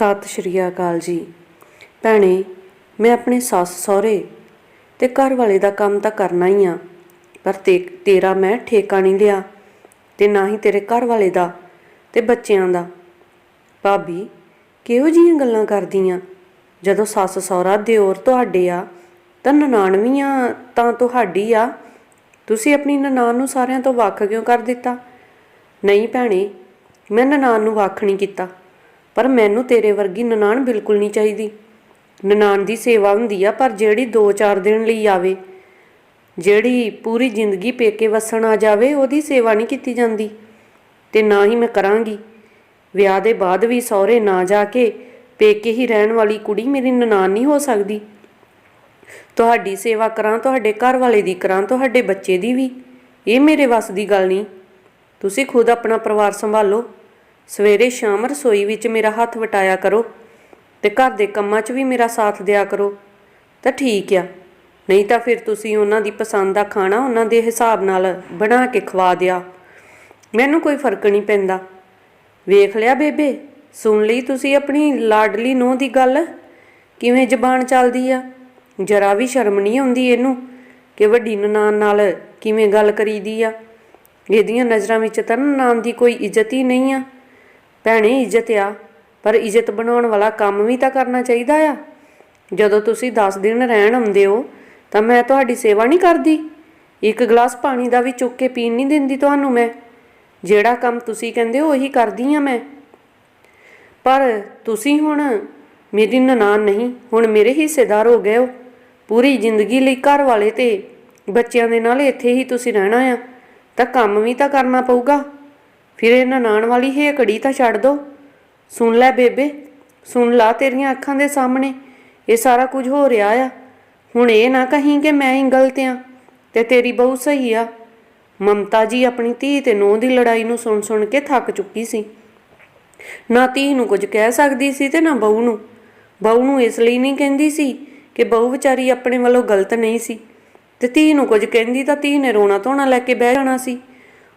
ਸਤਿ ਸ਼੍ਰੀ ਅਕਾਲ ਜੀ। ਭੈਣੇ, ਮੈਂ ਆਪਣੇ ਸੱਸ ਸਹੁਰੇ ਤੇ ਘਰ ਵਾਲੇ ਦਾ ਕੰਮ ਤਾਂ ਕਰਨਾ ਹੀ ਆ, ਪਰ ਤੇਰਾ ਮੈਂ ਠੇਕਾ ਨਹੀਂ ਲਿਆ ਤੇ ਨਾ ਹੀ ਤੇਰੇ ਘਰ ਵਾਲੇ ਦਾ ਤੇ ਬੱਚਿਆਂ ਦਾ। ਭਾਬੀ, ਕਿਹੋ ਜੀਆਂ ਗੱਲਾਂ ਕਰਦੀਆਂ? ਜਦੋਂ ਸੱਸ ਸਹੁਰਾ ਦਿਓਰ ਤੁਹਾਡੇ ਆ, ਤਾਂ ਨਨਾਣਵੀਆਂ ਤਾਂ ਤੁਹਾਡੀ ਆ। ਤੁਸੀਂ ਆਪਣੀ ਨਨਾਣ ਨੂੰ ਸਾਰਿਆਂ ਤੋਂ ਵੱਖ ਕਿਉਂ ਕਰ ਦਿੱਤਾ? ਨਹੀਂ ਭੈਣੇ, ਮੈਂ ਨਨਾਣ ਨੂੰ ਵੱਖ ਨਹੀਂ ਕੀਤਾ। ਪਰ ਮੈਨੂੰ ਤੇਰੇ ਵਰਗੀ ਨਨਾਣ ਬਿਲਕੁਲ ਨਹੀਂ ਚਾਹੀਦੀ। ਨਨਾਣ ਦੀ ਸੇਵਾ ਹੁੰਦੀ ਆ, ਪਰ ਜਿਹੜੀ 2-4 ਦਿਨ ਲਈ ਆਵੇ, ਜਿਹੜੀ ਪੂਰੀ ਜ਼ਿੰਦਗੀ ਪੇਕੇ ਵਸਣ ਆ ਜਾਵੇ, ਉਹਦੀ ਸੇਵਾ ਨਹੀਂ ਕੀਤੀ ਜਾਂਦੀ। ਤੇ ਨਾ ਹੀ ਮੈਂ ਕਰਾਂਗੀ। ਵਿਆਹ ਦੇ ਬਾਅਦ ਵੀ ਸਹੁਰੇ ਨਾ ਜਾ ਕੇ ਪੇਕੇ ਹੀ ਰਹਿਣ ਵਾਲੀ ਕੁੜੀ ਮੇਰੀ ਨਨਾਣ ਨਹੀਂ ਹੋ ਸਕਦੀ। ਤੁਹਾਡੀ ਸੇਵਾ ਕਰਾਂ, ਤੁਹਾਡੇ ਘਰ ਵਾਲੇ ਦੀ ਕਰਾਂ, ਤੁਹਾਡੇ ਬੱਚੇ ਦੀ ਵੀ। ਇਹ ਮੇਰੇ ਵੱਸ ਦੀ ਗੱਲ ਨਹੀਂ। ਤੁਸੀਂ ਖੁਦ ਆਪਣਾ ਪਰਿਵਾਰ ਸੰਭਾਲੋ। ਸਵੇਰੇ ਸ਼ਾਮ ਰਸੋਈ ਵਿੱਚ ਮੇਰਾ ਹੱਥ ਵਟਾਇਆ ਕਰੋ ਤੇ ਘਰ ਦੇ ਕੰਮਾਂ 'ਚ ਵੀ ਮੇਰਾ ਸਾਥ ਦਿਆ ਕਰੋ, ਤਾਂ ਠੀਕ ਆ। ਨਹੀਂ ਤਾਂ ਫਿਰ ਤੁਸੀਂ ਉਹਨਾਂ ਦੀ ਪਸੰਦ ਦਾ ਖਾਣਾ ਉਹਨਾਂ ਦੇ ਹਿਸਾਬ ਨਾਲ ਬਣਾ ਕੇ ਖਵਾ ਦਿਆ। ਮੈਨੂੰ ਕੋਈ ਫ਼ਰਕ ਨਹੀਂ ਪੈਂਦਾ। ਵੇਖ ਲਿਆ ਬੇਬੇ, ਸੁਣ ਲਈ ਤੁਸੀਂ ਆਪਣੀ ਲਾਡਲੀ ਨੂੰਹ ਦੀ ਗੱਲ? ਕਿਵੇਂ ਜ਼ਬਾਨ ਚੱਲਦੀ ਆ? ਜਰਾ ਵੀ ਸ਼ਰਮ ਨਹੀਂ ਆਉਂਦੀ ਇਹਨੂੰ ਕਿ ਵੱਡੀ ਨਨਾਣ ਨਾਲ ਕਿਵੇਂ ਗੱਲ ਕਰੀਦੀ ਆ? ਇਹਦੀਆਂ ਨਜ਼ਰਾਂ ਵਿੱਚ ਤਾਂ ਨਨਾਣ ਦੀ ਕੋਈ ਇੱਜ਼ਤ ਹੀ ਨਹੀਂ ਆ। ਭੈਣੇ ਇੱਜ਼ਤ ਆ, ਪਰ ਇੱਜ਼ਤ ਬਣਾਉਣ ਵਾਲਾ ਕੰਮ ਵੀ ਤਾਂ ਕਰਨਾ ਚਾਹੀਦਾ ਆ। ਜਦੋਂ ਤੁਸੀਂ 10 ਦਿਨ ਰਹਿਣ ਆਉਂਦੇ ਹੋ, ਤਾਂ ਮੈਂ ਤੁਹਾਡੀ ਸੇਵਾ ਨਹੀਂ ਕਰਦੀ। ਇੱਕ ਗਲਾਸ ਪਾਣੀ ਦਾ ਵੀ ਚੁੱਕ ਕੇ ਪੀਣ ਨਹੀਂ ਦਿੰਦੀ ਤੁਹਾਨੂੰ ਮੈਂ। ਜਿਹੜਾ ਕੰਮ ਤੁਸੀਂ ਕਹਿੰਦੇ ਹੋ, ਉਹੀ ਕਰਦੀ ਆ ਮੈਂ। ਪਰ ਤੁਸੀਂ ਹੁਣ ਮੇਰੀ ਨਨਾਣ ਨਹੀਂ, ਹੁਣ ਮੇਰੇ ਹਿੱਸੇਦਾਰ ਹੋ ਗਏ ਹੋ। ਪੂਰੀ ਜ਼ਿੰਦਗੀ ਲਈ ਘਰ ਵਾਲੇ ਤੇ ਬੱਚਿਆਂ ਦੇ ਨਾਲ ਇੱਥੇ ਹੀ ਤੁਸੀਂ ਰਹਿਣਾ ਆ। ਤਾਂ ਕੰਮ ਵੀ ਤਾਂ ਕਰਨਾ ਪਊਗਾ। ਫਿਰ ਇਹ ਨਨਾਣ ਵਾਲੀ ਹੇਕੜੀ ਤਾਂ ਛੱਡ ਦੋ। ਸੁਣ ਲੈ ਬੇਬੇ, ਸੁਣ ਲਾ ਤੇਰੀਆਂ ਅੱਖਾਂ ਦੇ ਸਾਹਮਣੇ, ਇਹ ਸਾਰਾ ਕੁਝ ਹੋ ਰਿਹਾ ਆ। ਹੁਣ ਇਹ ਨਾ ਕਹੀਂ ਕਿ ਮੈਂ ਹੀ ਗਲਤ ਆ ਤੇ ਤੇਰੀ ਬਹੂ ਸਹੀ ਆ। ਮਮਤਾ ਜੀ ਆਪਣੀ ਧੀ ਤੇ ਨੂੰਹ ਦੀ ਲੜਾਈ ਨੂੰ ਸੁਣ ਸੁਣ ਕੇ ਥੱਕ ਚੁੱਕੀ ਸੀ। ਨਾ ਧੀ ਨੂੰ ਕੁਝ ਕਹਿ ਸਕਦੀ ਸੀ ਤੇ ਨਾ ਬਹੂ ਨੂੰ। ਬਹੂ ਨੂੰ ਇਸ ਲਈ ਨਹੀਂ ਕਹਿੰਦੀ ਸੀ ਕਿ ਬਹੂ ਵਿਚਾਰੀ ਆਪਣੇ ਵੱਲੋਂ ਗਲਤ ਨਹੀਂ ਸੀ। ਤੇ ਧੀ ਨੂੰ ਕੁਝ ਕਹਿੰਦੀ ਤਾਂ ਧੀ ਨੇ ਰੋਣਾ ਧੋਣਾ ਲੈ ਕੇ ਬਹਿ ਜਾਣਾ ਸੀ।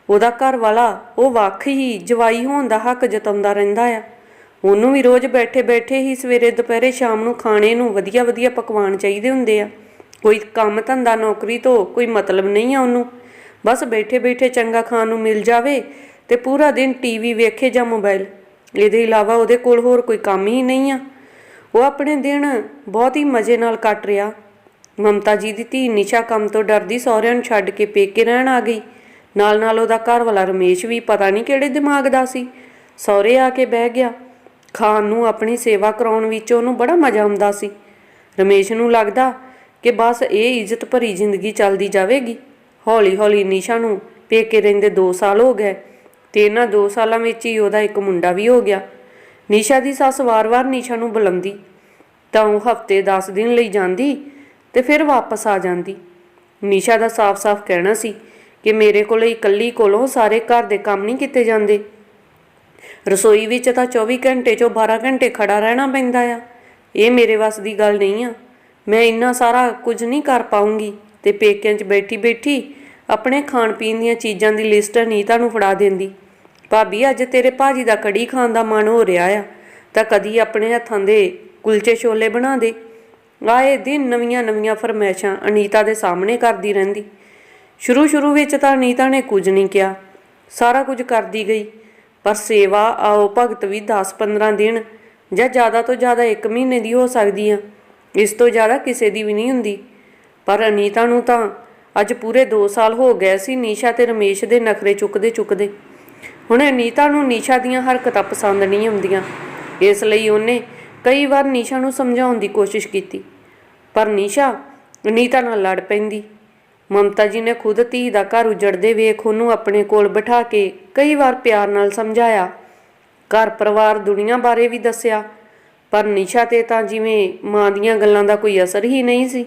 ਉਹਦਾ ਘਰ ਵਾਲਾ ਉਹ ਵੱਖ ਹੀ ਜਵਾਈ ਹੋਣ ਦਾ ਹੱਕ ਜਤਾਉਂਦਾ ਰਹਿੰਦਾ ਆ। ਉਹਨੂੰ ਵੀ ਰੋਜ਼ ਬੈਠੇ ਬੈਠੇ ਹੀ ਸਵੇਰੇ ਦੁਪਹਿਰੇ ਸ਼ਾਮ ਨੂੰ ਖਾਣੇ ਨੂੰ ਵਧੀਆ ਵਧੀਆ ਪਕਵਾਨ ਚਾਹੀਦੇ ਹੁੰਦੇ ਆ। ਕੋਈ ਕੰਮ ਧੰਦਾ ਨੌਕਰੀ ਤੋਂ ਕੋਈ ਮਤਲਬ ਨਹੀਂ ਆ ਉਹਨੂੰ। ਬਸ ਬੈਠੇ ਬੈਠੇ ਚੰਗਾ ਖਾਣ ਨੂੰ ਮਿਲ ਜਾਵੇ ਤੇ ਪੂਰਾ ਦਿਨ ਟੀਵੀ ਵੇਖੇ ਜਾਂ ਮੋਬਾਈਲ ਇਹਦੇ ਇਲਾਵਾ ਉਹਦੇ ਕੋਲ ਹੋਰ ਕੋਈ ਕੰਮ ਹੀ ਨਹੀਂ ਆ। ਉਹ ਆਪਣੇ ਦਿਨ ਬਹੁਤ ਹੀ ਮਜ਼ੇ ਨਾਲ ਕੱਟ ਰਿਹਾ। ਮਮਤਾ ਜੀ ਦੀ ਧੀ ਨਿਸ਼ਾ ਕੰਮ ਤੋਂ ਡਰਦੀ ਸਹੁਰਿਆਂ ਨੂੰ ਛੱਡ ਕੇ ਪੇਕੇ ਰਹਿਣ ਆ ਗਈ। ਨਾਲ ਨਾਲ ਉਹਦਾ ਘਰ ਵਾਲਾ ਰਮੇਸ਼ ਵੀ ਪਤਾ ਨਹੀਂ ਕਿਹੜੇ ਦਿਮਾਗ ਦਾ ਸੀ। ਸਹੁਰੇ ਆ ਕੇ ਬਹਿ ਗਿਆ। ਖਾਨ ਨੂੰ ਆਪਣੀ ਸੇਵਾ ਕਰਾਉਣ ਵਿੱਚ ਉਹਨੂੰ ਬੜਾ ਮਜ਼ਾ ਆਉਂਦਾ ਸੀ। ਰਮੇਸ਼ ਨੂੰ ਲੱਗਦਾ ਕਿ ਬਸ ਇਹ ਇੱਜ਼ਤ ਭਰੀ ਜ਼ਿੰਦਗੀ ਚੱਲਦੀ ਜਾਵੇਗੀ। ਹੌਲੀ ਹੌਲੀ ਨਿਸ਼ਾ ਨੂੰ ਪੇਕੇ ਰਹਿੰਦੇ 2 ਸਾਲ ਹੋ ਗਏ ਤੇ ਇਹਨਾਂ 2 ਸਾਲਾਂ ਵਿੱਚ ਹੀ ਉਹਦਾ ਇੱਕ ਮੁੰਡਾ ਵੀ ਹੋ ਗਿਆ। ਨਿਸ਼ਾ ਦੀ ਸੱਸ ਵਾਰ-ਵਾਰ ਨਿਸ਼ਾ ਨੂੰ ਬੁਲਾਉਂਦੀ। ਤਾਂ ਉਹ ਹਫ਼ਤੇ 10 ਦਿਨ ਲਈ ਜਾਂਦੀ ਤੇ ਫਿਰ ਵਾਪਸ ਆ ਜਾਂਦੀ। ਨਿਸ਼ਾ ਦਾ ਸਾਫ਼-ਸਾਫ਼ ਕਹਿਣਾ ਸੀ ਕਿ ਮੇਰੇ ਕੋਲ ਇਕੱਲੀ ਕੋਲੋਂ ਸਾਰੇ ਘਰ ਦੇ ਕੰਮ ਨਹੀਂ ਕੀਤੇ ਜਾਂਦੇ। ਰਸੋਈ ਵਿੱਚ ਤਾਂ 24 ਘੰਟੇ ਚੋਂ 12 ਘੰਟੇ ਖੜਾ ਰਹਿਣਾ ਪੈਂਦਾ ਆ। ਇਹ ਮੇਰੇ ਵੱਸ ਦੀ ਗੱਲ ਨਹੀਂ ਆ। ਮੈਂ ਇੰਨਾ ਸਾਰਾ ਕੁਝ ਨਹੀਂ ਕਰ ਪਾਉਂਗੀ ਤੇ ਪੇਕਿਆਂ 'ਚ ਬੈਠੀ ਬੈਠੀ ਆਪਣੇ ਖਾਣ ਪੀਣ ਦੀਆਂ ਚੀਜ਼ਾਂ ਦੀ ਲਿਸਟ ਨੀਤਾ ਨੂੰ ਫੜਾ ਦਿੰਦੀ। ਭਾਬੀ, ਅੱਜ ਤੇਰੇ ਭਾਜੀ ਦਾ ਕੜੀ ਖਾਣ ਦਾ ਮਨ ਹੋ ਰਿਹਾ ਆ। ਤਾਂ ਕਦੀ ਆਪਣੇ ਹੱਥਾਂ ਦੇ ਕੁਲਚੇ ਛੋਲੇ ਬਣਾ ਦੇ। ਆਏ ਦਿਨ ਨਵੀਆਂ ਨਵੀਆਂ ਫਰਮੈਸ਼ਾਂ ਅਨੀਤਾ ਦੇ ਸਾਹਮਣੇ ਕਰਦੀ ਰਹਿੰਦੀ। ਸ਼ੁਰੂ ਸ਼ੁਰੂ ਵਿੱਚ ਤਾਂ ਅਨੀਤਾ ਨੇ ਕੁਝ ਨਹੀਂ ਕਿਹਾ। ਸਾਰਾ ਕੁਝ ਕਰਦੀ ਗਈ। ਪਰ ਸੇਵਾ, ਆਓ ਭਗਤ ਵੀ 10-15 ਦਿਨ ਜਾਂ ਜ਼ਿਆਦਾ ਤੋਂ ਜ਼ਿਆਦਾ 1 ਮਹੀਨੇ ਦੀ ਹੋ ਸਕਦੀ ਆ। ਇਸ ਤੋਂ ਜ਼ਿਆਦਾ ਕਿਸੇ ਦੀ ਵੀ ਨਹੀਂ ਹੁੰਦੀ। ਪਰ ਅਨੀਤਾ ਨੂੰ ਤਾਂ ਅੱਜ ਪੂਰੇ 2 ਸਾਲ ਹੋ ਗਏ ਸੀ ਨੀਸ਼ਾ ਤੇ ਰਮੇਸ਼ ਦੇ ਨਖਰੇ ਚੁੱਕਦੇ ਚੁੱਕਦੇ ਹੁਣ ਅਨੀਤਾ ਨੂੰ ਨੀਸ਼ਾ ਦੀਆਂ ਹਰਕਤਾਂ ਪਸੰਦ ਨਹੀਂ ਆਉਂਦੀਆਂ। ਇਸ ਲਈ ਉਹਨੇ ਕਈ ਵਾਰ ਨੀਸ਼ਾ ਨੂੰ ਸਮਝਾਉਣ ਦੀ ਕੋਸ਼ਿਸ਼ ਕੀਤੀ। ਪਰ ਨੀਸ਼ਾ ਅਨੀਤਾ ਨਾਲ ਲੜ ਪੈਂਦੀ। ਮਮਤਾ ਜੀ ਨੇ ਖੁਦ ਧੀ ਦਾ ਘਰ ਉਜੜਦੇ ਵੇਖ ਉਹਨੂੰ ਆਪਣੇ ਕੋਲ ਬਿਠਾ ਕੇ ਕਈ ਵਾਰ ਪਿਆਰ ਨਾਲ ਸਮਝਾਇਆ। ਘਰ ਪਰਿਵਾਰ ਦੁਨੀਆ ਬਾਰੇ ਵੀ ਦੱਸਿਆ, ਪਰ ਨਿਸ਼ਾ ਤੇ ਤਾਂ ਜਿਵੇਂ ਮਾਂ ਦੀਆਂ ਗੱਲਾਂ ਦਾ ਕੋਈ ਅਸਰ ਹੀ ਨਹੀਂ ਸੀ।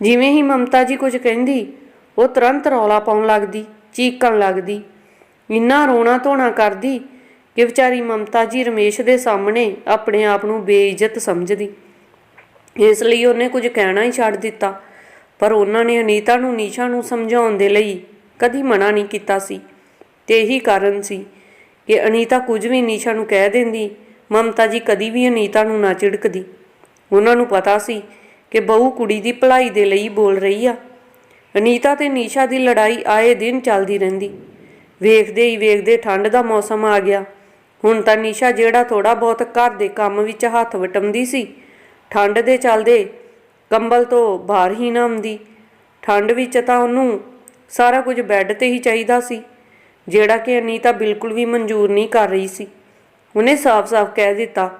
ਜਿਵੇਂ ਹੀ ਮਮਤਾ ਜੀ ਕੁਝ ਕਹਿੰਦੀ, ਉਹ ਤੁਰੰਤ ਰੌਲਾ ਪਾਉਣ ਲੱਗਦੀ ਚੀਕਣ ਲੱਗਦੀ, ਇੰਨਾ ਰੋਣਾ ਧੋਣਾ ਕਰਦੀ ਕਿ ਵਿਚਾਰੀ ਮਮਤਾ ਜੀ ਰਮੇਸ਼ ਦੇ ਸਾਹਮਣੇ ਆਪਣੇ ਆਪ ਨੂੰ ਬੇਇੱਜ਼ਤ ਸਮਝਦੀ। ਇਸ ਲਈ ਉਹਨੇ ਕੁਝ ਕਹਿਣਾ ਹੀ ਛੱਡ ਦਿੱਤਾ। ਪਰ ਉਹਨਾਂ ਨੇ ਅਨੀਤਾ ਨੂੰ ਨੀਸ਼ਾ ਨੂੰ ਸਮਝਾਉਣ ਦੇ ਲਈ ਕਦੀ ਮਨਾ ਨਹੀਂ ਕੀਤਾ ਸੀ। ਤੇ ਇਹੀ ਕਾਰਨ ਸੀ ਕਿ ਅਨੀਤਾ ਕੁਝ ਵੀ ਨੀਸ਼ਾ ਨੂੰ ਕਹਿ ਦਿੰਦੀ, ਮਮਤਾ ਜੀ ਕਦੀ ਵੀ ਅਨੀਤਾ ਨੂੰ ਨਾ ਝਿੜਕਦੀ। ਉਹਨਾਂ ਨੂੰ ਪਤਾ ਸੀ ਕਿ ਬਹੂ ਕੁੜੀ ਦੀ ਭਲਾਈ ਦੇ ਲਈ ਬੋਲ ਰਹੀ ਆ। ਅਨੀਤਾ ਤੇ ਨੀਸ਼ਾ ਦੀ ਲੜਾਈ ਆਏ ਦਿਨ ਚੱਲਦੀ ਰਹਿੰਦੀ। ਵੇਖਦੇ ਹੀ ਵੇਖਦੇ ਠੰਡ ਦਾ ਮੌਸਮ ਆ ਗਿਆ। ਹੁਣ ਤਾਂ ਨੀਸ਼ਾ ਜਿਹੜਾ ਥੋੜਾ ਬਹੁਤ ਘਰ ਦੇ ਕੰਮ ਵਿੱਚ ਹੱਥ ਵਟਮਦੀ ਸੀ, ਠੰਡ ਦੇ ਚੱਲਦੇ ਕੰਬਲ ਤੋਂ ਬਾਹਰ ਹੀ ਨਾ ਆਉਂਦੀ। ਠੰਡ ਵਿੱਚ ਤਾਂ ਉਹਨੂੰ ਸਾਰਾ ਕੁਝ ਬੈੱਡ ਤੇ ਹੀ ਚਾਹੀਦਾ ਸੀ। ਜਿਹੜਾ ਕਿ ਅਨੀਤਾ ਬਿਲਕੁਲ ਵੀ ਮਨਜ਼ੂਰ ਨਹੀਂ ਕਰ ਰਹੀ ਸੀ। ਉਹਨੇ ਸਾਫ਼-ਸਾਫ਼ ਕਹਿ ਦਿੱਤਾ,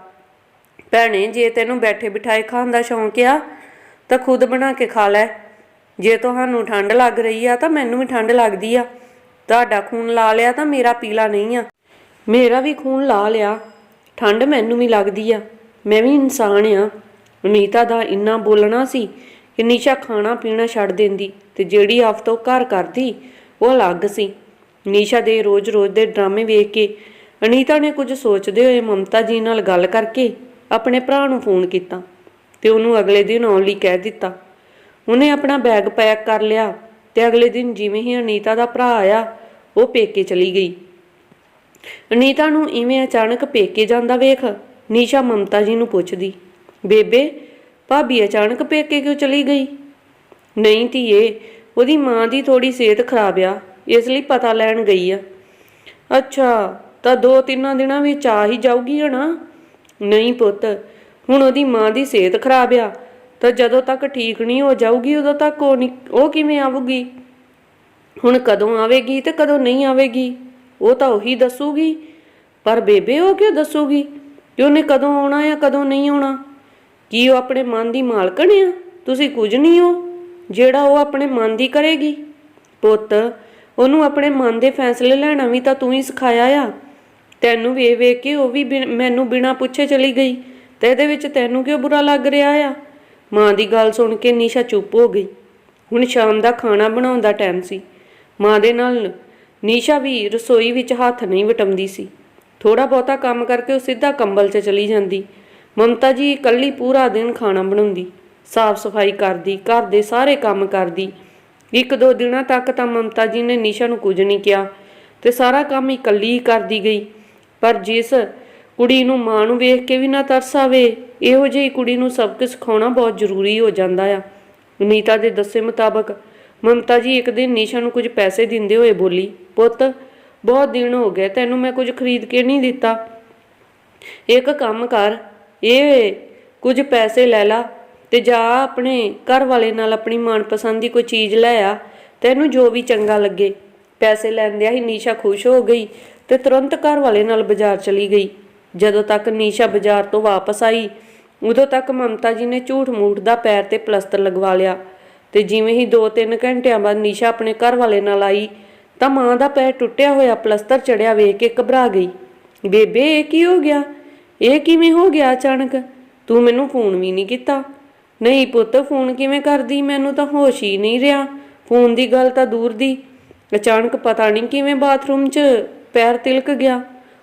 ਭੈਣੇ, ਜੇ ਤੈਨੂੰ ਬੈਠੇ ਬਿਠਾਏ ਖਾਣ ਦਾ ਸ਼ੌਂਕ ਆ, ਤਾਂ ਖੁਦ ਬਣਾ ਕੇ ਖਾ ਲੈ। ਜੇ ਤੁਹਾਨੂੰ ਠੰਡ ਲੱਗ ਰਹੀ ਆ, ਤਾਂ ਮੈਨੂੰ ਵੀ ਠੰਡ ਲੱਗਦੀ ਆ। ਤੁਹਾਡਾ ਖੂਨ ਲਾ ਲਿਆ ਤਾਂ ਮੇਰਾ ਪੀਲਾ ਨਹੀਂ ਆ। ਮੇਰਾ ਵੀ ਖੂਨ ਲਾ ਲਿਆ। ਠੰਡ ਮੈਨੂੰ ਵੀ ਲੱਗਦੀ ਆ। ਮੈਂ ਵੀ ਇਨਸਾਨ ਆ। ਅਨੀਤਾ ਦਾ ਇੰਨਾ ਬੋਲਣਾ ਸੀ ਕਿ ਨਿਸ਼ਾ ਖਾਣਾ ਪੀਣਾ ਛੱਡ ਦਿੰਦੀ ਤੇ ਜਿਹੜੀ ਆਫਤ ਉਹ ਘਰ ਕਰਦੀ, ਉਹ ਅਲੱਗ ਸੀ। ਨਿਸ਼ਾ ਦੇ ਰੋਜ਼-ਰੋਜ਼ ਦੇ ਡਰਾਮੇ ਵੇਖ ਕੇ ਅਨੀਤਾ ਨੇ ਕੁਝ ਸੋਚਦੇ ਹੋਏ ਮਮਤਾ ਜੀ ਨਾਲ ਗੱਲ ਕਰਕੇ ਆਪਣੇ ਭਰਾ ਨੂੰ ਫੋਨ ਕੀਤਾ ਤੇ ਉਹਨੂੰ ਅਗਲੇ ਦਿਨ ਆਉਣ ਲਈ ਕਹਿ ਦਿੱਤਾ। ਉਹਨੇ ਆਪਣਾ ਬੈਗ ਪੈਕ ਕਰ ਲਿਆ ਤੇ ਅਗਲੇ ਦਿਨ ਜਿਵੇਂ ਹੀ ਅਨੀਤਾ ਦਾ ਭਰਾ ਆਇਆ, ਉਹ ਪੇਕੇ ਚਲੀ ਗਈ। ਅਨੀਤਾ ਨੂੰ ਇਵੇਂ ਅਚਾਨਕ ਪੇਕੇ ਜਾਂਦਾ ਵੇਖ ਨੀਸ਼ਾ ਮਮਤਾ ਜੀ ਨੂੰ ਪੁੱਛਦੀ ਬੇਬੇ, ਭਾਬੀ ਅਚਾਨਕ ਪੇਕੇ ਕਿਉਂ ਚਲੀ ਗਈ? ਨਹੀਂ ਧੀਏ, ਉਹਦੀ ਮਾਂ ਦੀ ਥੋੜੀ ਸਿਹਤ ਖਰਾਬ ਆ, ਇਸ ਲਈ ਪਤਾ ਲੈਣ ਗਈ ਆ। ਅੱਛਾ, ਤਾਂ ਦੋ ਤਿੰਨਾਂ ਦਿਨਾਂ ਵਿੱਚ ਆ ਹੀ ਜਾਊਗੀ ਹਣਾ ਨਹੀਂ ਪੁੱਤ, ਹੁਣ ਉਹਦੀ ਮਾਂ ਦੀ ਸਿਹਤ ਖਰਾਬ ਆ, ਤਾਂ ਜਦੋਂ ਤੱਕ ਠੀਕ ਨਹੀਂ ਹੋ ਜਾਊਗੀ, ਉਦੋਂ ਤੱਕ ਉਹ ਨਹੀਂ ਉਹ ਕਿਵੇਂ ਆਊਗੀ? ਹੁਣ ਕਦੋਂ ਆਵੇਗੀ ਤੇ ਕਦੋਂ ਨਹੀਂ ਆਵੇਗੀ, ਉਹ ਤਾਂ ਉਹੀ ਦੱਸੂਗੀ। ਪਰ ਬੇਬੇ, ਉਹ ਕਿਉਂ ਦੱਸੂਗੀ ਕਿ ਉਹਨੇ ਕਦੋਂ ਆਉਣਾ ਜਾਂ ਕਦੋਂ ਨਹੀਂ ਆਉਣਾ? ਕੀ ਉਹ ਆਪਣੇ ਮਨ ਦੀ ਮਾਲਕਣ ਆ? ਤੁਸੀਂ ਕੁਝ ਨਹੀਂ ਹੋ। ਜਿਹੜਾ ਉਹ ਆਪਣੇ ਮਨ ਦੀ ਕਰੇਗੀ। ਪੁੱਤ, ਉਹਨੂੰ ਆਪਣੇ ਮਨ ਦੇ ਫੈਸਲੇ ਲੈਣਾ ਵੀ ਤਾਂ ਤੂੰ ਹੀ ਸਿਖਾਇਆ ਆ। ਤੈਨੂੰ ਵੇਖ ਵੇਖ ਕੇ ਉਹ ਵੀ ਬਿਨ- ਮੈਨੂੰ ਬਿਨਾਂ ਪੁੱਛੇ ਚਲੀ ਗਈ ਤੇ ਇਹਦੇ ਵਿੱਚ ਤੈਨੂੰ ਕਿਉਂ ਬੁਰਾ ਲੱਗ ਰਿਹਾ ਆ? ਮਾਂ ਦੀ ਗੱਲ ਸੁਣ ਕੇ ਨੀਸ਼ਾ ਚੁੱਪ ਹੋ ਗਈ। ਹੁਣ ਸ਼ਾਮ ਦਾ ਖਾਣਾ ਬਣਾਉਣ ਦਾ ਟਾਈਮ ਸੀ। ਮਾਂ ਦੇ ਨਾਲ ਨੀਸ਼ਾ ਵੀ ਰਸੋਈ ਵਿੱਚ ਹੱਥ ਨਹੀਂ ਵਟਾਉਂਦੀ ਸੀ। ਥੋੜਾ ਬਹੁਤਾ ਕੰਮ ਕਰਕੇ ਉਹ ਸਿੱਧਾ ਕੰਬਲ 'ਚ ਚਲੀ ਜਾਂਦੀ। ਮਮਤਾ ਜੀ ਇਕੱਲੀ ਪੂਰਾ ਦਿਨ ਖਾਣਾ ਬਣਾਉਂਦੀ, ਸਾਫ਼ ਸਫ਼ਾਈ ਕਰਦੀ, ਘਰ ਦੇ ਸਾਰੇ ਕੰਮ ਕਰਦੀ। ਇੱਕ ਦੋ ਦਿਨਾਂ ਤੱਕ ਤਾਂ ਮਮਤਾ ਜੀ ਨੇ ਨਿਸ਼ਾ ਨੂੰ ਕੁਝ ਨਹੀਂ ਕਿਹਾ ਤੇ ਸਾਰਾ ਕੰਮ ਇਕੱਲੀ ਹੀ ਕਰਦੀ ਗਈ। ਪਰ ਜਿਸ ਕੁੜੀ ਨੂੰ ਮਾਂ ਨੂੰ ਵੇਖ ਕੇ ਵੀ ਨਾ ਤਰਸ ਆਵੇ, ਇਹੋ ਜਿਹੀ ਕੁੜੀ ਨੂੰ ਸਬਕ ਸਿਖਾਉਣਾ ਬਹੁਤ ਜ਼ਰੂਰੀ ਹੋ ਜਾਂਦਾ ਆ। ਨੀਤਾ ਦੇ ਦੱਸੇ ਮੁਤਾਬਕ ਮਮਤਾ ਜੀ ਇੱਕ ਦਿਨ ਨਿਸ਼ਾ ਨੂੰ ਕੁਝ ਪੈਸੇ ਦਿੰਦੇ ਹੋਏ ਬੋਲੀ, ਪੁੱਤ, ਬਹੁਤ ਦਿਨ ਹੋ ਗਏ, ਤੈਨੂੰ ਮੈਂ ਕੁਝ ਖਰੀਦ ਕੇ ਨਹੀਂ ਦਿੱਤਾ। ਇੱਕ ਕੰਮ ਕਰ ਇਹ ਕੁਝ ਪੈਸੇ ਲੈ ਲਾ ਤੇ ਜਾ ਆਪਣੇ ਘਰ ਵਾਲੇ ਨਾਲ ਆਪਣੀ ਮਨਪਸੰਦ ਦੀ ਕੋਈ ਚੀਜ਼ ਲੈ ਆ, ਤੈਨੂੰ ਜੋ ਵੀ ਚੰਗਾ ਲੱਗੇ। ਪੈਸੇ ਲੈਂਦਿਆਂ ਹੀ ਨੀਸ਼ਾ ਖੁਸ਼ ਹੋ ਗਈ ਤੇ ਤੁਰੰਤ ਘਰ ਵਾਲੇ ਨਾਲ ਬਾਜ਼ਾਰ ਚਲੀ ਗਈ। ਜਦੋਂ ਤੱਕ ਨੀਸ਼ਾ ਬਾਜ਼ਾਰ ਤੋਂ ਵਾਪਸ ਆਈ, ਉਦੋਂ ਤੱਕ ਮਮਤਾ ਜੀ ਨੇ ਝੂਠ ਮੂਠ ਦਾ ਪੈਰ ਤੇ ਪਲਸਤਰ ਲਗਵਾ ਲਿਆ। ਤੇ ਜਿਵੇਂ ਹੀ 2-3 ਘੰਟਿਆਂ ਬਾਅਦ ਨੀਸ਼ਾ ਆਪਣੇ ਘਰ ਵਾਲੇ ਨਾਲ ਆਈ, ਤਾਂ ਮਾਂ ਦਾ ਪੈਰ ਟੁੱਟਿਆ ਹੋਇਆ ਪਲਸਤਰ ਚੜਿਆ ਵੇਖ ਕੇ ਘਬਰਾ ਗਈ। ਬੇਬੇ, ਇਹ ਕੀ ਹੋ ਗਿਆ? ਇਹ ਕਿਵੇਂ ਹੋ ਗਿਆ ਅਚਾਨਕ? ਤੂੰ ਮੈਨੂੰ ਫੋਨ ਵੀ ਨਹੀਂ ਕੀਤਾ। ਨਹੀਂ ਪੁੱਤ, ਫੋਨ ਕਿਵੇਂ ਕਰਦੀ? ਮੈਨੂੰ ਤਾਂ ਹੋਸ਼ ਹੀ ਨਹੀਂ ਰਿਹਾ। ਫੋਨ ਦੀ ਗੱਲ ਤਾਂ ਦੂਰ ਦੀ। ਅਚਾਨਕ ਪਤਾ ਨਹੀਂ ਕਿਵੇਂ ਬਾਥਰੂਮ 'ਚ ਪੈਰ ਤਿਲਕ ਗਿਆ।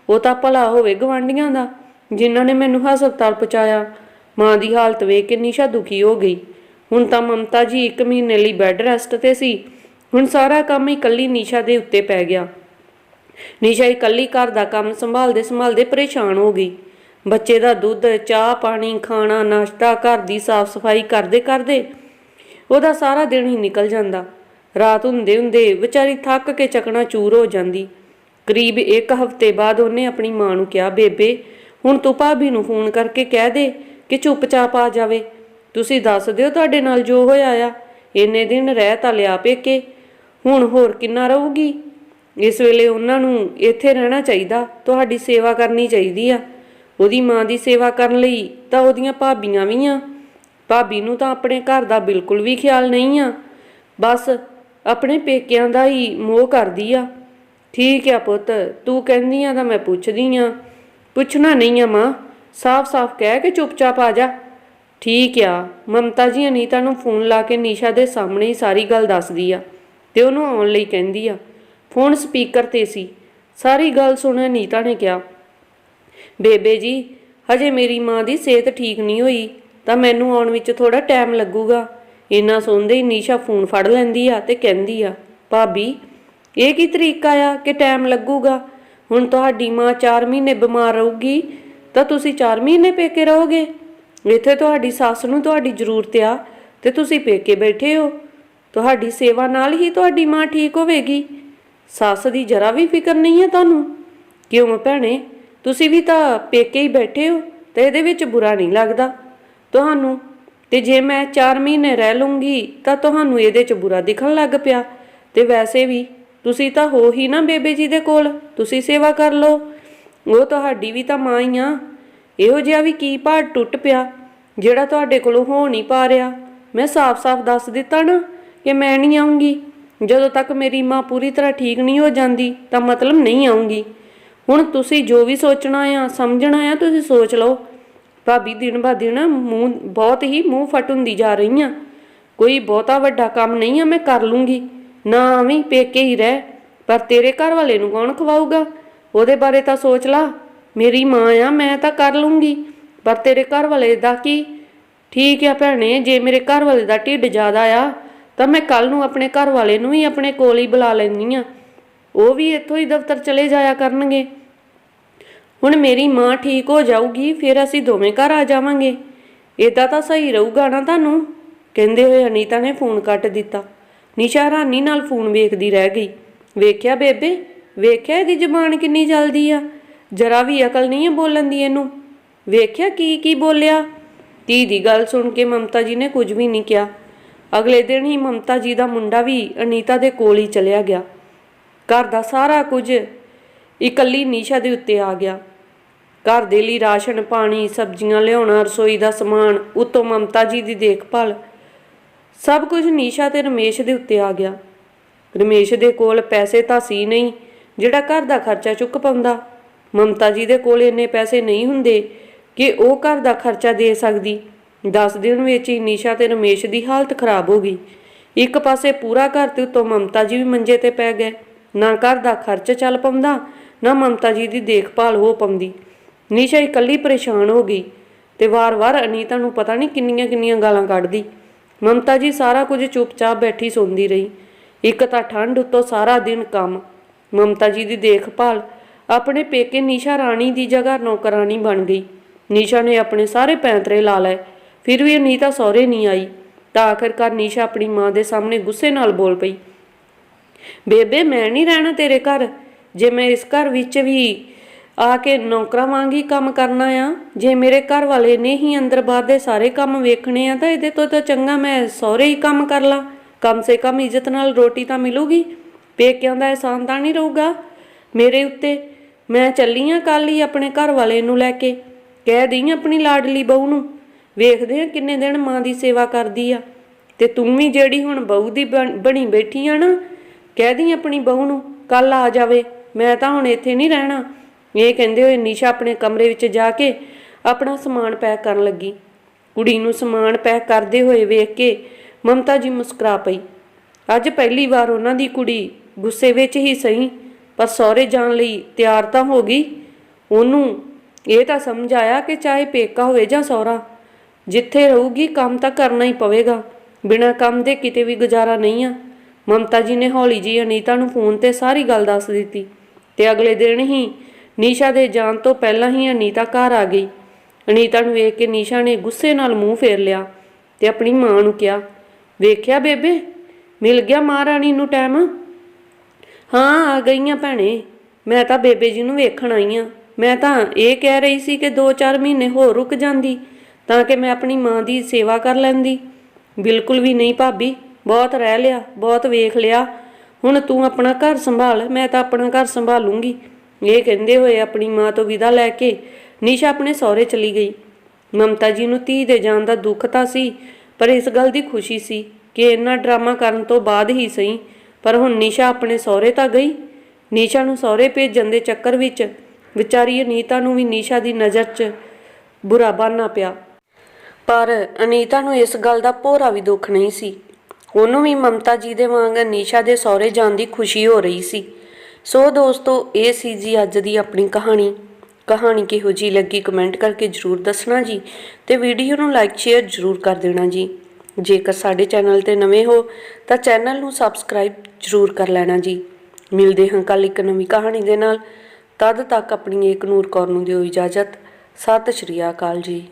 ਉਹ ਤਾਂ ਭਲਾ ਹੋਵੇ ਗਵਾਂਡੀਆਂ ਦਾ, ਜਿਨ੍ਹਾਂ ਨੇ ਮੈਨੂੰ ਹਸਪਤਾਲ ਪਹੁੰਚਾਇਆ। ਮਾਂ ਦੀ ਹਾਲਤ ਵੇਖ ਕੇ ਨਿਸ਼ਾ ਦੁਖੀ ਹੋ ਗਈ। ਹੁਣ ਤਾਂ ਮਮਤਾ ਜੀ 1 ਮਹੀਨੇ ਲਈ ਬੈੱਡ ਰੈਸਟ ਤੇ ਸੀ। ਹੁਣ ਸਾਰਾ ਕੰਮ ਇਕੱਲੀ ਨਿਸ਼ਾ ਦੇ ਉੱਤੇ ਪੈ ਗਿਆ। ਨਿਸ਼ਾ ਇਕੱਲੀ ਘਰ ਦਾ ਕੰਮ ਸੰਭਾਲਦੇ ਸੰਭਾਲਦੇ ਪਰੇਸ਼ਾਨ ਹੋ ਗਈ। ਬੱਚੇ ਦਾ ਦੁੱਧ, ਚਾਹ ਪਾਣੀ, ਖਾਣਾ, ਨਾਸ਼ਤਾ, ਘਰ ਦੀ ਸਾਫ਼ ਸਫ਼ਾਈ ਕਰਦੇ ਕਰਦੇ ਉਹਦਾ ਸਾਰਾ ਦਿਨ ਹੀ ਨਿਕਲ ਜਾਂਦਾ। ਰਾਤ ਹੁੰਦੇ ਹੁੰਦੇ ਵਿਚਾਰੀ ਥੱਕ ਕੇ ਚਕਣਾ ਚੂਰ ਹੋ ਜਾਂਦੀ। ਕਰੀਬ ਇੱਕ ਹਫ਼ਤੇ ਬਾਅਦ ਉਹਨੇ ਆਪਣੀ ਮਾਂ ਨੂੰ ਕਿਹਾ, ਬੇਬੇ, ਹੁਣ ਤੂੰ ਭਾਬੀ ਨੂੰ ਫੋਨ ਕਰਕੇ ਕਹਿ ਦੇ ਕਿ ਚੁੱਪਚਾਪ ਆ ਜਾਵੇ। ਤੁਸੀਂ ਦੱਸ ਦਿਓ ਤੁਹਾਡੇ ਨਾਲ ਜੋ ਹੋਇਆ ਆ। ਇੰਨੇ ਦਿਨ ਰਹਿ ਤਾਂ ਲਿਆ ਪੇਕੇ। ਹੁਣ ਹੋਰ ਕਿੰਨਾ ਰਹੂਗੀ? ਇਸ ਵੇਲੇ ਉਹਨਾਂ ਨੂੰ ਇੱਥੇ ਰਹਿਣਾ ਚਾਹੀਦਾ। ਤੁਹਾਡੀ ਸੇਵਾ ਕਰਨੀ ਚਾਹੀਦੀ ਆ। ਉਹਦੀ ਮਾਂ ਦੀ ਸੇਵਾ ਕਰਨ ਲਈ ਤਾਂ ਉਹਦੀਆਂ ਭਾਬੀਆਂ ਵੀ ਆ। ਭਾਬੀ ਨੂੰ ਤਾਂ ਆਪਣੇ ਘਰ ਦਾ ਬਿਲਕੁਲ ਵੀ ਖਿਆਲ ਨਹੀਂ ਆ। ਬਸ ਆਪਣੇ ਪੇਕਿਆਂ ਦਾ ਹੀ ਮੋਹ ਕਰਦੀ ਆ। ਠੀਕ ਆ ਪੁੱਤ, ਤੂੰ ਕਹਿੰਦੀ ਆ ਤਾਂ ਮੈਂ ਪੁੱਛਦੀ ਆ। ਪੁੱਛਣਾ ਨਹੀਂ ਆ ਮਾਂ, ਸਾਫ਼-ਸਾਫ਼ ਕਹਿ ਕੇ ਚੁੱਪਚਾਪ ਆ ਜਾ। ਠੀਕ ਆ, ਮਮਤਾ ਜੀ ਅਨੀਤਾ ਨੂੰ ਫੋਨ ਲਾ ਕੇ ਨੀਸ਼ਾ ਦੇ ਸਾਹਮਣੇ ਹੀ ਸਾਰੀ ਗੱਲ ਦੱਸਦੀ ਆ ਤੇ ਉਹਨੂੰ ਆਉਣ ਲਈ ਕਹਿੰਦੀ ਆ। ਫੋਨ ਸਪੀਕਰ ਤੇ ਸੀ। ਸਾਰੀ ਗੱਲ ਸੁਣ ਅਨੀਤਾ ਨੇ ਕਿਹਾ ਬੇਬੇ ਜੀ, ਹਜੇ ਮੇਰੀ ਮਾਂ ਦੀ ਸਿਹਤ ਠੀਕ ਨਹੀਂ ਹੋਈ, ਤਾਂ ਮੈਨੂੰ ਆਉਣ ਵਿੱਚ ਥੋੜਾ ਟਾਈਮ ਲੱਗੂਗਾ। ਇੰਨਾ ਸੁਣਦੇ ਹੀ ਨੀਸ਼ਾ ਫੋਨ ਫੜ ਲੈਂਦੀ ਆ ਤੇ ਕਹਿੰਦੀ ਆ, ਭਾਬੀ, ਇਹ ਕੀ ਤਰੀਕਾ ਆ ਕਿ ਟਾਈਮ ਲੱਗੂਗਾ? ਹੁਣ ਤੁਹਾਡੀ ਮਾਂ 4 ਮਹੀਨੇ ਬਿਮਾਰ ਰਹੂਗੀ, ਤਾਂ ਤੁਸੀਂ 4 ਮਹੀਨੇ ਪੇਕੇ ਰਹੋਗੇ? ਇੱਥੇ ਤੁਹਾਡੀ ਸੱਸ ਨੂੰ ਤੁਹਾਡੀ ਜ਼ਰੂਰਤ ਆ, ਤੇ ਤੁਸੀਂ ਪੇਕੇ ਬੈਠੇ ਹੋ। ਤੁਹਾਡੀ ਸੇਵਾ ਨਾਲ ਹੀ ਤੁਹਾਡੀ ਮਾਂ ਠੀਕ ਹੋਵੇਗੀ। ਸੱਸ ਦੀ ਜਰਾ ਵੀ ਫਿਕਰ ਨਹੀਂ ਹੈ ਤੁਹਾਨੂੰ? ਕਿਉਂ ਭੈਣੇ? ਤੁਸੀਂ ਵੀ ਤਾਂ ਪੇਕੇ ਹੀ ਬੈਠੇ ਹੋ ਤੇ ਇਹਦੇ ਵਿੱਚ ਬੁਰਾ ਨਹੀਂ ਲੱਗਦਾ। ਤੁਹਾਨੂੰ, ਤੇ ਜੇ ਮੈਂ 4 ਮਹੀਨੇ ਰਹਿ ਲੂੰਗੀ ਤਾਂ ਤੁਹਾਨੂੰ ਇਹਦੇ 'ਚ ਬੁਰਾ ਦਿਖਣ ਲੱਗ ਪਿਆ। ਤੇ ਵੈਸੇ ਵੀ ਤੁਸੀਂ ਤਾਂ ਹੋ ਹੀ ਨਾ ਬੇਬੇ ਜੀ ਦੇ ਕੋਲ, ਤੁਸੀਂ ਸੇਵਾ ਕਰ ਲਓ। ਉਹ ਤੁਹਾਡੀ ਵੀ ਤਾਂ ਮਾਂ ਹੀ ਆ। ਇਹੋ ਜਿਹਾ ਵੀ ਕੀ ਭਾੜ ਟੁੱਟ ਪਿਆ ਜਿਹੜਾ ਤੁਹਾਡੇ ਕੋਲੋਂ ਹੋ ਨਹੀਂ ਪਾ ਰਿਹਾ। ਮੈਂ ਸਾਫ਼-ਸਾਫ਼ ਦੱਸ ਦਿੱਤਾ ਨਾ ਕਿ ਮੈਂ ਨਹੀਂ ਆਉਂਗੀ ਜਦੋਂ ਤੱਕ ਮੇਰੀ ਮਾਂ ਪੂਰੀ ਤਰ੍ਹਾਂ ਠੀਕ ਨਹੀਂ ਹੋ ਜਾਂਦੀ ਤਾਂ ਮਤਲਬ ਨਹੀਂ ਆਉਂਗੀ ਹੁਣ ਤੁਸੀਂ ਜੋ ਵੀ ਸੋਚਣਾ ਆ, ਸਮਝਣਾ ਆ, ਤੁਸੀਂ ਸੋਚ ਲਓ। ਭਾਬੀ ਦਿਨ ਬਾ ਦਿਨ ਮੂੰਹ, ਬਹੁਤ ਹੀ ਮੂੰਹ ਫਟ ਹੁੰਦੀ ਜਾ ਰਹੀ ਆ। ਕੋਈ ਬਹੁਤਾ ਵੱਡਾ ਕੰਮ ਨਹੀਂ ਆ, ਮੈਂ ਕਰ ਲੂੰਗੀ। ਨਾ ਆਵੀਂ ਪੇਕੇ ਹੀ ਰਹਿ। ਪਰ ਤੇਰੇ ਘਰ ਵਾਲੇ ਨੂੰ ਕੌਣ ਖਵਾਊਗਾ? ਉਹਦੇ ਬਾਰੇ ਤਾਂ ਸੋਚ ਲਾ। ਮੇਰੀ ਮਾਂ ਆ, ਮੈਂ ਤਾਂ ਕਰ ਲੂੰਗੀ। ਪਰ ਤੇਰੇ ਘਰ ਵਾਲੇ ਦਾ ਕੀ? ਠੀਕ ਆ ਭੈਣੇ, ਜੇ ਮੇਰੇ ਘਰ ਵਾਲੇ ਦਾ ਢਿੱਡ ਜ਼ਿਆਦਾ ਆ, ਤਾਂ ਮੈਂ ਕੱਲ ਨੂੰ ਆਪਣੇ ਘਰ ਵਾਲੇ ਨੂੰ ਹੀ ਆਪਣੇ ਕੋਲ ਹੀ ਬੁਲਾ ਲੈਂਦੀ ਆ। ਉਹ ਵੀ ਇੱਥੋਂ ਹੀ ਦਫ਼ਤਰ ਚਲੇ ਜਾਇਆ ਕਰਨਗੇ। ਹੁਣ ਮੇਰੀ ਮਾਂ ਠੀਕ ਹੋ ਜਾਊਗੀ, ਫਿਰ ਅਸੀਂ ਦੋਵੇਂ ਘਰ ਆ ਜਾਵਾਂਗੇ। ਇਦਾਂ ਤਾਂ ਸਹੀ ਰਹੂਗਾ ਨਾ ਤੁਹਾਨੂੰ? ਕਹਿੰਦੇ ਹੋਏ ਅਨੀਤਾ ਨੇ ਫੋਨ ਕੱਟ ਦਿੱਤਾ। ਨਿਸ਼ਾ ਹੈਰਾਨੀ ਨਾਲ ਫੋਨ ਵੇਖਦੀ ਰਹਿ ਗਈ। ਵੇਖਿਆ ਬੇਬੇ? ਵੇਖਿਆ ਇਹਦੀ ਜ਼ਬਾਨ ਕਿੰਨੀ ਜਲਦੀ ਆ? ਜਰਾ ਵੀ ਅਕਲ ਨਹੀਂ ਹੈ ਬੋਲਣ ਦੀ ਇਹਨੂੰ। ਵੇਖਿਆ ਕੀ ਕੀ ਬੋਲਿਆ? ਧੀ ਦੀ ਗੱਲ ਸੁਣ ਕੇ ਮਮਤਾ ਜੀ ਨੇ ਕੁਝ ਵੀ ਨਹੀਂ ਕਿਹਾ। ਅਗਲੇ ਦਿਨ ਹੀ ਮਮਤਾ ਜੀ ਦਾ ਮੁੰਡਾ ਵੀ ਅਨੀਤਾ ਦੇ ਕੋਲ ਹੀ ਚਲਿਆ ਗਿਆ। ਘਰ ਦਾ ਸਾਰਾ ਕੁਝ ਇਕੱਲੀ ਨੀਸ਼ਾ ਦੇ ਉੱਤੇ ਆ ਗਿਆ। ਘਰ ਦੇ ਲਈ ਰਾਸ਼ਨ, ਪਾਣੀ, ਸਬਜ਼ੀਆਂ, ਲਿਆਉਣਾ, ਰਸੋਈ ਦਾ ਸਮਾਨ, ਉਤੋਂ ਮਮਤਾ ਜੀ ਦੀ ਦੇਖਭਾਲ, ਸਭ ਕੁਝ ਨੀਸ਼ਾ ਤੇ ਰਮੇਸ਼ ਦੇ ਉੱਤੇ ਆ ਗਿਆ। ਰਮੇਸ਼ ਦੇ ਕੋਲ ਪੈਸੇ ਤਾਂ ਸੀ ਨਹੀਂ, ਜਿਹੜਾ ਘਰ ਦਾ ਖਰਚਾ ਚੁੱਕ ਪਾਉਂਦਾ। ਮਮਤਾ ਜੀ ਦੇ ਕੋਲ ਇੰਨੇ ਪੈਸੇ ਨਹੀਂ ਹੁੰਦੇ ਕਿ ਉਹ ਘਰ ਦਾ ਖਰਚਾ ਦੇ ਸਕਦੀ। 10 ਦਿਨ ਵਿੱਚ ਹੀ ਨੀਸ਼ਾ ਤੇ ਰਮੇਸ਼ ਦੀ ਹਾਲਤ ਖਰਾਬ ਹੋ ਗਈ। ਇੱਕ ਪਾਸੇ ਪੂਰਾ ਘਰ ਤੇ ਉੱਤੋਂ ਮਮਤਾ ਜੀ ਵੀ ਮੰਜੇ ਤੇ ਪੈ ਗਏ। ਨਾ ਘਰ ਦਾ ਖਰਚ ਚੱਲ ਪਾਉਂਦਾ, ਨਾ ਮਮਤਾ ਜੀ ਦੀ ਦੇਖਭਾਲ ਹੋ ਪਾਉਂਦੀ। ਨਿਸ਼ਾ ਇਕੱਲੀ ਪਰੇਸ਼ਾਨ ਹੋ ਗਈ ਤੇ ਵਾਰ-ਵਾਰ ਅਨੀਤਾ ਨੂੰ ਪਤਾ ਨਹੀਂ ਕਿੰਨੀਆਂ ਕਿੰਨੀਆਂ ਗਾਲਾਂ ਕੱਢਦੀ। ਮਮਤਾ ਜੀ ਸਾਰਾ ਕੁਝ ਚੁੱਪਚਾਪ ਬੈਠੀ ਸੁਣਦੀ ਰਹੀ। ਇੱਕ ਤਾਂ ਠੰਡ ਉੱਤੋਂ ਸਾਰਾ ਦਿਨ ਕੰਮ। ਮਮਤਾ ਜੀ ਦੀ ਦੇਖਭਾਲ ਆਪਣੇ ਪੇਕੇ ਨਿਸ਼ਾ ਰਾਣੀ ਦੀ ਜਗ੍ਹਾ ਨੌਕਰਾਨੀ ਬਣ ਗਈ। ਨਿਸ਼ਾ ਨੇ ਆਪਣੇ ਸਾਰੇ ਪੈਂਤਰੇ ਲਾ ਲਏ। ਫਿਰ ਵੀ ਅਨੀਤਾ ਸਹੁਰੇ ਨਹੀਂ ਆਈ। ਤਾਂ ਆਖਰਕਾਰ ਨਿਸ਼ਾ ਆਪਣੀ ਮਾਂ ਦੇ ਸਾਹਮਣੇ ਗੁੱਸੇ ਨਾਲ ਬੋਲ ਪਈ। ਬੇਬੇ, ਮੈਂ ਨਹੀਂ ਰਹਿਣਾ ਤੇਰੇ ਘਰ। ਜੇ ਮੈਂ ਇਸ ਘਰ ਵਿੱਚ ਵੀ ਆ ਕੇ ਨੌਕਰਾਂ ਵਾਂਗੀ ਕੰਮ ਕਰਨਾ ਆ, ਜੇ ਮੇਰੇ ਘਰ ਵਾਲੇ ਨੇ ਹੀ ਅੰਦਰ ਬਾਹਰ ਦੇ ਸਾਰੇ ਕੰਮ ਵੇਖਣੇ ਆ, ਤਾਂ ਇਹਦੇ ਤੋਂ ਤਾਂ ਚੰਗਾ ਮੈਂ ਸਹੁਰੇ ਹੀ ਕੰਮ ਕਰ ਲਾਂ। ਕਮ ਸੇ ਕਮ ਇੱਜ਼ਤ ਨਾਲ ਰੋਟੀ ਤਾਂ ਮਿਲੂਗੀ। ਪੇਕਿਆਂ ਦਾ ਅਹਿਸਾਨ ਤਾਂ ਨਹੀਂ ਰਹੂਗਾ। ਮੇਰੇ ਉੱਤੇ ਮੈਂ ਚੱਲੀ ਆ ਕੱਲ ਹੀ ਆਪਣੇ ਘਰ ਵਾਲੇ ਨੂੰ ਲੈ ਕੇ। ਕਹਿ ਦਈ ਆਪਣੀ ਲਾਡਲੀ ਬਹੂ ਨੂੰ, ਵੇਖਦੇ ਆ ਕਿੰਨੇ ਦਿਨ ਮਾਂ ਦੀ ਸੇਵਾ ਕਰਦੀ ਆ। ਤੇ ਤੂੰ ਵੀ ਜਿਹੜੀ ਹੁਣ ਬਹੂ ਦੀ ਬਣੀ ਬੈਠੀ ਆ ਨਾ ਕਹਿ ਦੀ ਆਪਣੀ ਬਹੂ ਨੂੰ ਕੱਲ ਆ ਜਾਵੇ, ਮੈਂ ਤਾਂ ਹੁਣ ਇੱਥੇ ਨਹੀਂ ਰਹਿਣਾ। ਇਹ ਕਹਿੰਦੇ ਹੋਏ ਨਿਸ਼ਾ ਆਪਣੇ ਕਮਰੇ ਵਿੱਚ ਜਾ ਕੇ ਆਪਣਾ ਸਮਾਨ ਪੈਕ ਕਰਨ ਲੱਗੀ। ਕੁੜੀ ਨੂੰ ਸਮਾਨ ਪੈਕ ਕਰਦੇ ਹੋਏ ਵੇਖ ਕੇ ਮਮਤਾ ਜੀ ਮੁਸਕਰਾ ਪਈ। ਅੱਜ ਪਹਿਲੀ ਵਾਰ ਉਹਨਾਂ ਦੀ ਕੁੜੀ ਗੁੱਸੇ ਵਿੱਚ ਹੀ ਸਹੀ, ਪਰ ਸਹੁਰੇ ਜਾਣ ਲਈ ਤਿਆਰ ਤਾਂ ਹੋ ਗਈ। ਉਹਨੂੰ ਇਹ ਤਾਂ ਸਮਝ ਆਇਆ ਕਿ ਚਾਹੇ ਪੇਕਾ ਹੋਵੇ ਜਾਂ ਸਹੁਰਾ, ਜਿੱਥੇ ਰਹੂਗੀ ਕੰਮ ਤਾਂ ਕਰਨਾ ਹੀ ਪਵੇਗਾ। ਬਿਨਾਂ ਕੰਮ ਦੇ ਕਿਤੇ ਵੀ ਗੁਜ਼ਾਰਾ ਨਹੀਂ ਆ। ਮਮਤਾ ਜੀ ਨੇ ਹੌਲੀ ਜੀ ਅਨੀਤਾ ਨੂੰ ਫੋਨ ਤੇ ਸਾਰੀ ਗੱਲ ਦੱਸ ਦਿੱਤੀ ਤੇ ਅਗਲੇ ਦਿਨ ਹੀ ਨੀਸ਼ਾ ਦੇ ਜਾਣ ਤੋਂ ਪਹਿਲਾਂ ਹੀ ਅਨੀਤਾ ਘਰ ਆ ਗਈ। ਅਨੀਤਾ ਨੂੰ ਵੇਖ ਕੇ ਨੀਸ਼ਾ ਨੇ ਗੁੱਸੇ ਨਾਲ ਮੂੰਹ ਫੇਰ ਲਿਆ ਤੇ ਆਪਣੀ ਮਾਂ ਨੂੰ ਕਿਹਾ, ਵੇਖਿਆ ਬੇਬੇ? ਮਿਲ ਗਿਆ ਮਹਾਰਾਣੀ ਨੂੰ ਟਾਈਮ? ਹਾਂ, ਆ ਗਈਆਂ ਭੈਣੇ। ਮੈਂ ਤਾਂ ਬੇਬੇ ਜੀ ਨੂੰ ਵੇਖਣ ਆਈ ਆ। ਮੈਂ ਤਾਂ ਇਹ ਕਹਿ ਰਹੀ ਸੀ ਕਿ 2-4 ਮਹੀਨੇ ਹੋਰ ਰੁਕ ਜਾਂਦੀ ਤਾਂ ਕਿ ਮੈਂ ਆਪਣੀ ਮਾਂ ਦੀ ਸੇਵਾ ਕਰ ਲੈਂਦੀ। ਬਿਲਕੁਲ ਵੀ ਨਹੀਂ ਭਾਬੀ। ਬਹੁਤ ਰਹਿ ਲਿਆ, ਬਹੁਤ ਵੇਖ ਲਿਆ। ਹੁਣ ਤੂੰ ਆਪਣਾ ਘਰ ਸੰਭਾਲ, ਮੈਂ ਤਾਂ ਆਪਣਾ ਘਰ ਸੰਭਾਲੂੰਗੀ। ਇਹ ਕਹਿੰਦੇ ਹੋਏ ਆਪਣੀ ਮਾਂ ਤੋਂ ਵਿਦਾ ਲੈ ਕੇ ਨਿਸ਼ਾ ਆਪਣੇ ਸਹੁਰੇ ਚਲੀ ਗਈ। ਮਮਤਾ ਜੀ ਨੂੰ ਧੀ ਦੇ ਜਾਣ ਦਾ ਦੁੱਖ ਤਾਂ ਸੀ, ਪਰ ਇਸ ਗੱਲ ਦੀ ਖੁਸ਼ੀ ਸੀ ਕਿ ਇੰਨਾ ਡਰਾਮਾ ਕਰਨ ਤੋਂ ਬਾਅਦ ਹੀ ਸਹੀ। ਪਰ ਹੁਣ ਨਿਸ਼ਾ ਆਪਣੇ ਸਹੁਰੇ ਤਾਂ ਗਈ। ਨਿਸ਼ਾ ਨੂੰ ਸਹੁਰੇ ਭੇਜਣ ਦੇ ਚੱਕਰ ਵਿੱਚ ਵਿਚਾਰੀ ਅਨੀਤਾ ਨੂੰ ਵੀ ਨਿਸ਼ਾ ਦੀ ਨਜ਼ਰ 'ਚ ਬੁਰਾ ਬਣਨਾ ਪਿਆ। ਪਰ ਅਨੀਤਾ ਨੂੰ ਇਸ ਗੱਲ ਦਾ ਭੋਰਾ ਵੀ ਦੁੱਖ ਨਹੀਂ ਸੀ। ਉਹਨੂੰ ਵੀ ਮਮਤਾ ਜੀ ਦੇ ਵਾਂਗ ਅਨੀਸ਼ਾ ਦੇ ਸਹੁਰੇ ਜਾਣ ਦੀ ਖੁਸ਼ੀ ਹੋ ਰਹੀ ਸੀ। ਸੋ ਦੋਸਤੋ, ਇਹ ਸੀ ਜੀ ਅੱਜ ਦੀ ਆਪਣੀ ਕਹਾਣੀ। ਕਹਾਣੀ ਕਿਹੋ ਜੀ ਲੱਗੀ ਕਮੈਂਟ ਕਰਕੇ ਜਰੂਰ ਦੱਸਣਾ ਜੀ ਤੇ ਵੀਡੀਓ ਨੂੰ ਲਾਈਕ, ਸ਼ੇਅਰ ਜਰੂਰ ਕਰ ਦੇਣਾ ਜੀ। ਜੇਕਰ ਸਾਡੇ ਚੈਨਲ ਤੇ ਨਵੇਂ ਹੋ, ਤਾਂ ਚੈਨਲ ਨੂੰ ਸਬਸਕ੍ਰਾਈਬ ਜਰੂਰ ਕਰ ਲੈਣਾ ਜੀ। ਮਿਲਦੇ ਹਾਂ ਕੱਲ ਇੱਕ ਨਵੀਂ ਕਹਾਣੀ ਦੇ ਨਾਲ। ਤਦ ਤੱਕ ਆਪਣੀ ਏਕ ਨੂਰ ਕੌਰ ਨੂੰ ਦਿਓ ਇਜਾਜ਼ਤ। ਸਤਿ ਸ਼੍ਰੀ ਅਕਾਲ ਜੀ।